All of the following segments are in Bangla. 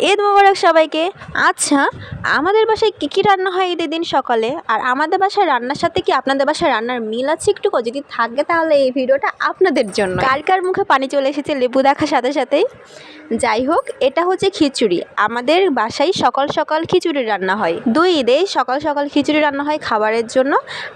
ঈদ মোবারক সবাইকে। আচ্ছা আমাদের বাসায় কী কী রান্না হয় ঈদের দিন সকালে? আর আমাদের বাসায় রান্নার সাথে কি আপনাদের বাসায় রান্নার মিল আছে একটুকু যদি থাকে তাহলে এই ভিডিওটা আপনাদের জন্য। কার কার মুখে পানি চলে এসেছে লেবু দেখার সাথে সাথেই? যাই হোক, এটা হচ্ছে খিচুড়ি। আমাদের বাসায় সকাল সকাল খিচুড়ি রান্না হয়। দুই ঈদে সকাল সকাল খিচুড়ি রান্না হয় খাবারের জন্য।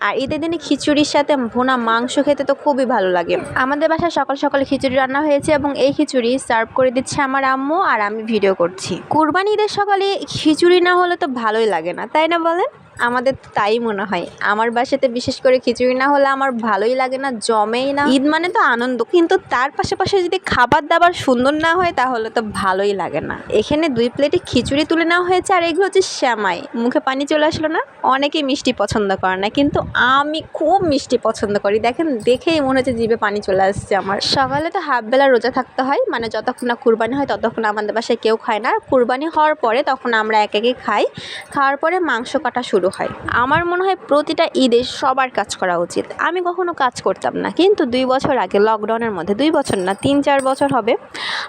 আর ঈদের দিনে খিচুড়ির সাথে ভোনা মাংস খেতে তো খুবই ভালো লাগে। আমাদের বাসায় সকাল সকাল খিচুড়ি রান্না হয়েছে এবং এই খিচুড়ি সার্ভ করে দিচ্ছে আমার আম্মু আর আমি ভিডিও করছি। কুরবানি ঈদের সকালে খিচুড়ি না হলে তো ভালোই লাগে না তাই না বলেন? আমাদের তাই মনে হয়। আমার বাসাতে বিশেষ করে খিচুড়ি না হলে আমার ভালোই লাগে না, জমেই না। ঈদ মানে তো আনন্দ, কিন্তু তার পাশাপাশি যদি খাবার দাবার সুন্দর না হয় তাহলে তো ভালোই লাগে না। এখানে দুই প্লেটে খিচুড়ি তুলে নেওয়া হয়েছে, আর এগুলো হচ্ছে শ্যামাই। মুখে পানি চলে আসলো না? অনেকেই মিষ্টি পছন্দ করে না, কিন্তু আমি খুব মিষ্টি পছন্দ করি। দেখেন, দেখেই মনে হচ্ছে জিভে পানি চলে আসছে আমার। সকালে তো হাফ বেলা রোজা থাকতে হয় মানে যতক্ষণ না কুরবানি হয় ততক্ষণ আমাদের বাসায় কেউ খায় না। কুরবানি হওয়ার পরে তখন আমরা এক একে খাই। খাওয়ার পরে মাংস কাটা শুরু হয়। আমার মনে হয় প্রতিটা ঈদে সবার কাজ করা উচিত। আমি কখনো কাজ করতাম না। কিন্তু দুই বছর আগে লকডাউনের মধ্যে, দুই বছর না, তিন, চার বছর হবে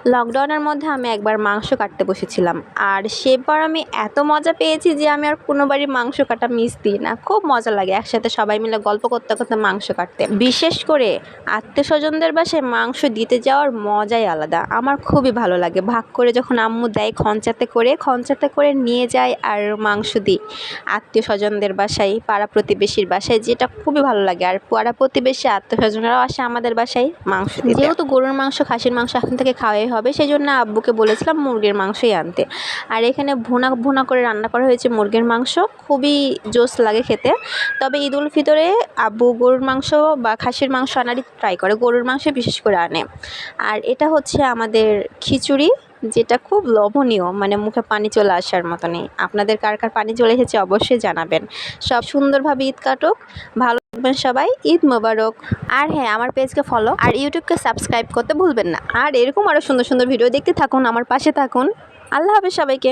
লকডাউনের মধ্যে আমি একবার মাংস কাটতে বসেছিলাম। আর সেবার আমি এত মজা পেয়েছি যে, আমি আর কোনোবারই মাংস কাটা মিস দিই না। খুব মজা লাগে একসাথে সবাই মিলে গল্প করতে করতে মাংস কাটতে। বিশেষ করে আত্মীয় স্বজনদের বাসায় মাংস দিতে যাওয়ার মজাই আলাদা। আমার খুবই ভালো লাগে। ভাগ করে যখন আম্মু দেয় খঞ্চাতে করে খঞ্চাতে করে নিয়ে যায় আর মাংস দিই। আত্মীয় স্বজনদের বাসায়, পাড়া প্রতিবেশীর বাসায়, যেটা খুবই ভালো লাগে। আর পাড়া প্রতিবেশী আত্মীয় স্বজনরাও আসে আমাদের বাসায় মাংস যেহেতু গরুর মাংস, খাসির মাংস এখন থেকে খাওয়াই হবে সেই জন্য আব্বুকে বলেছিলাম মুরগির মাংসই আনতে। আর এখানে ভুনা ভুনা করে রান্না করা হয়েছে মুরগির মাংস। খুবই জোস লাগে খেতে। তবে ঈদ উল ফিতরে আব্বু গরুর মাংস বা খাসির মাংস আনারই ট্রাই করে, গরুর মাংস বিশেষ করে আনে। আর এটা হচ্ছে আমাদের খিচুড়ি। যেটা খুব লোভনীয় মানে মুখে পানি চলে আসার মতো নেই আপনাদের কার কার পানি চলে এসেছে অবশ্যই জানাবেন। সব সুন্দরভাবে ঈদ কাটুক, ভালো থাকবেন সবাই, ঈদ মোবারক। আর হ্যাঁ আমার পেজকে ফলো আর ইউটিউবকে সাবস্ক্রাইব করতে ভুলবেন না। আর এরকম আরও সুন্দর সুন্দর ভিডিও দেখতে থাকুন, আমার পাশে থাকুন। আল্লাহ হাফেজ সবাইকে।